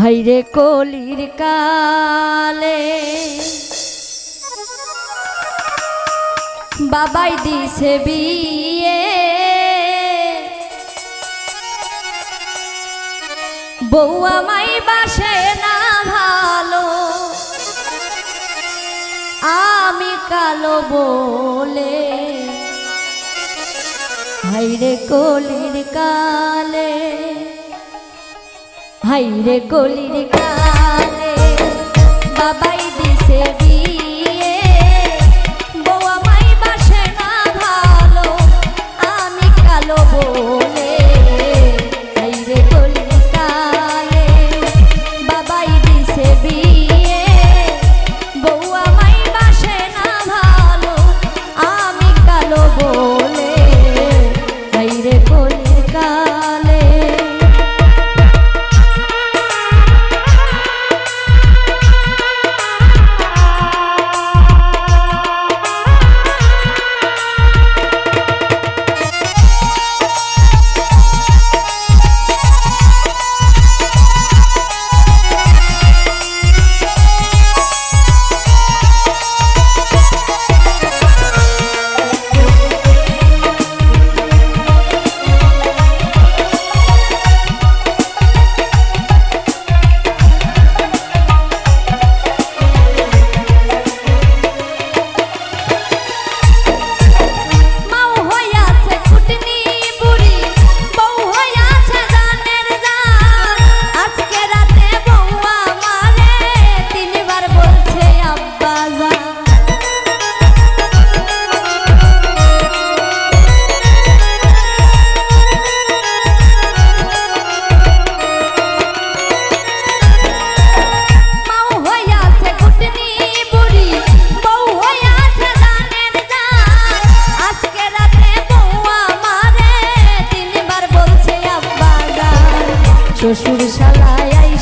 হাইরে কলির কালে। বাবাই দিছে বিয়ে। বউ আমাই বাসে না ভালো। আমি কালো বলে। হাইরে কলির কালে। হাইরে গলির কালে বাবাই দিছে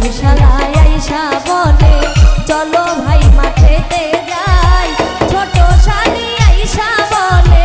ধর্মশালায় আইসা বলে চলো ভাই মাঠেতে যাই। ছোট শালি আইসা বলে